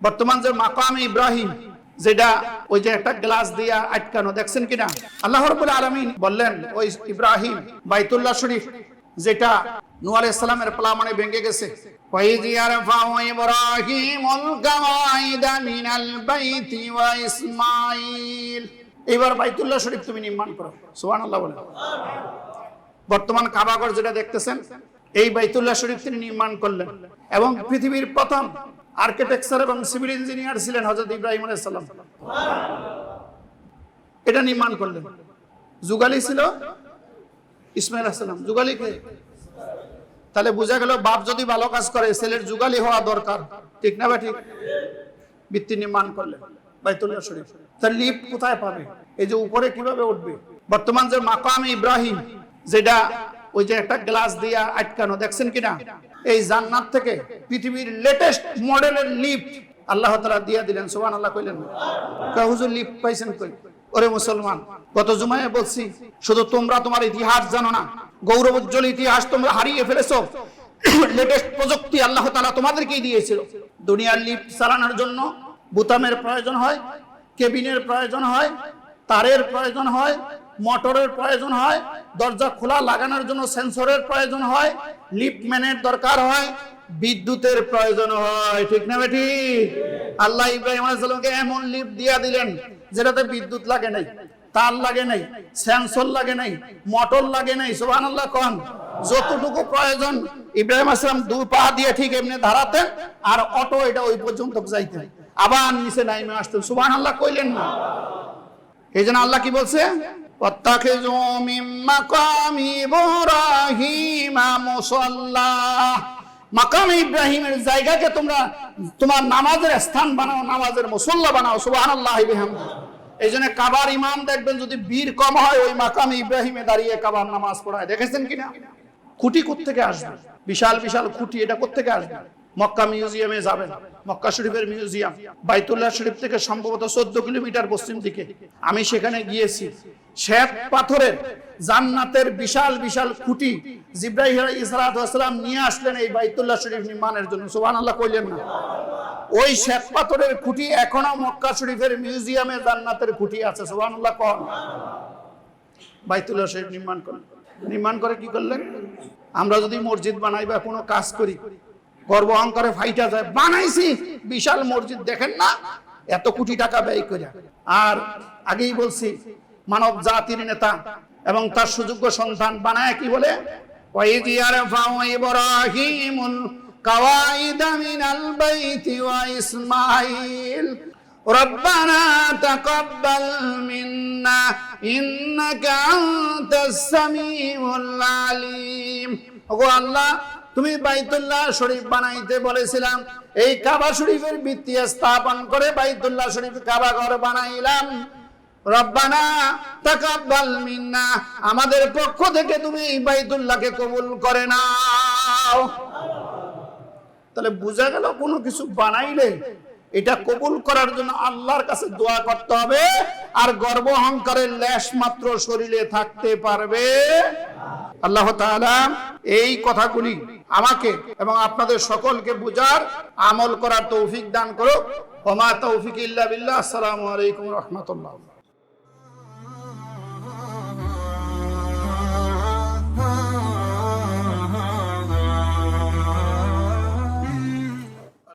বর্তমান যে মাকাম ইব্রাহিম যেটা ওই যে একটা গ্লাস দিয়া আটকানো দেখছেন কিনা আল্লাহ রবুল আলমিন বললেন ওই ইব্রাহিম বাইতুল্লাহ শরীফ যেটা নূহ আলাইহিস সালামের প্লামনে ভেঙে গেছে وَإِذْ يَرْفَعُ إِبْرَاهِيمُ الْقَوَاعِدَ مِنَ الْبَيْتِ وَإِسْمَاعِيلُ এবার বাইতুল্লাহ শরীফ তুমি নির্মাণ করো সুবহানাল্লাহ বলে বর্তমান কাবাগর যেটা দেখতেছেন এই বাইতুল্লাহ শরীফ তিনি নির্মাণ করলেন এবং পৃথিবীর প্রথম আর্কিটেকচার এবং সিভিল ইঞ্জিনিয়ার ছিলেন হজরত ইব্রাহিম আলাইহিস সালাম। এটা নির্মাণ করলেন। যুগালি ছিল ইসমাইল আসসালাম যুগালি কে? তাহলে বোঝা গেল বাপ যদি ভালো কাজ করে, ছেলের যুগালি হওয়া দরকার। ঠিক না বা ঠিক? ভিত্তি নির্মাণ করলেন বাইতুল্লাহ শরীফ। তার লিপ কোথায় পাবে? এই যে উপরে কীভাবে উঠবে? বর্তমান যে মাকাম ইব্রাহিম, যেটা ওই যে একটা গ্লাস দিয়া আটকানো, দেখছেন কিনা? এই জান্নাত থেকে পৃথিবীর লেটেস্ট মডেলের লিফট আল্লাহ তালা দিয়া দিলেন সোহান আল্লাহ কইলেন হুজুর লিফট পাইছেন কই? ওরে মুসলমান, গত জুমায় বলছি, শুধু তোমরা তোমার ইতিহাস জানো না গৌরব উজ্জ্বল ইতিহাস তোমরা হারিয়ে ফেলেছো। লেটেস্ট প্রযুক্তি আল্লাহ তালা তোমাদেরকেই দিয়েছিল। দুনিয়ার লিফট চালানোর জন্য বুতামের প্রয়োজন হয় কেবিনের প্রয়োজন হয়, তারের প্রয়োজন হয় মোটরের প্রয়োজন হয়, দরজা খোলা লাগানোর জন্য সেন্সরের প্রয়োজন হয় লিফটম্যানের দরকার হয়, বিদ্যুতের প্রয়োজন হয়। ঠিক না বেটি? আল্লাহ ইব্রাহিম আলাইসাল্লামকে এমন লিফট দিয়া দিলেন, যেটাতে বিদ্যুৎ লাগে নাই, তার লাগে নাই, সেন্সর লাগে নাই, মোটর লাগে নাই সুবাহ আল্লাহ কন। যতটুকু প্রয়োজন, ইব্রাহিম আসলাম দু পা দিয়ে ঠিক এমনি দাঁড়াতেন, আর অটো এটা ওই পর্যন্ত যাইতেন। আবার নিচে নাইমে আসতেন সুবাহ আল্লাহ কইলেন না। এই জন্য আল্লাহ কি বলছে? মাকাম ইব্রাহিমের জায়গাকে তোমরা, তোমার নামাজের স্থান বানাও, নামাজের মুসল্লা বানাও সুবাহ এই জন্য কাবার ইমাম দেখবেন যদি বীর কম হয়, ওই মাকাম ইব্রাহিমে দাঁড়িয়ে কাবার নামাজ পড়ায়। দেখেছেন কিনা? খুঁটি থেকে আসবে? বিশাল বিশাল খুঁটি এটা থেকে আসবে? মক্কা মিউজিয়ামে যাবেন। মক্কা শরীফের মিউজিয়াম বাইতুল্লাহ শরীফ থেকে সম্ভবত চোদ্দ কিলোমিটার পশ্চিম দিকে। আমি সেখানে গিয়েছি। শ্বেত পাথরের জান্নাতের বিশাল বিশাল খুঁটি জিব্রাহিম ইসলাম নিয়ে আসলেন এই বাইতুল্লাহ শরীফ নির্মাণের জন্য। সুবাহ আল্লাহ কইলেন না। ওই শ্বেত পাথরের খুঁটি এখনও মক্কা শরীফের মিউজিয়ামে জান্নাতের খুঁটি আছে। সুবাহ আল্লাহ কন। বাইতুল্লাহ শরীফ নির্মাণ করলেন নির্মাণ করে কি করলেন? আমরা যদি মসজিদ বানাই বা কোনো কাজ করি গর্ব অহংকারে ফাইটা যায় বানাইছি বিশাল মসজিদ দেখেন না এত কোটি টাকা ব্যয় করে আর আগেই বলছি মানব জাতির নেতা এবং তার সুযোগ্য সন্তান বানায় কি বলে وَإِذْ يَرْفَعُ إِبْرَاهِيمُ الْقَوَاعِدَ مِنَ الْبَيْتِ وَإِسْمَاعِيلُ ربنا تقبل منا إنك أنت السميع العليم ওগো আল্লাহ তুমি বাইতুল্লাহ শরীফ বানাইতে বলেছিলাম। এই কাবা শরীফের ভিত্তি স্থাপন করে বাইতুল্লাহ শরীফ কাবা ঘর বানাইলাম। আমাদের পক্ষ থেকে তুমি কবুল করে তাহলে বোঝা গেল কোনো কিছু বানাইলে এটা কবুল করার জন্য আল্লাহর কাছে দোয়া করতে হবে, আর গর্ব অহংকারের লেশ মাত্র শরীরে থাকতে পারবে। আল্লাহ তাআলা এই কথাগুলি আমাকে এবং আপনাদের সকলকে বুঝার, আমল করার তৌফিক দান করো ওমা তৌফিক ইল্লা বিল্লাহ। আসসালামু আলাইকুম রহমতুল্লাহ।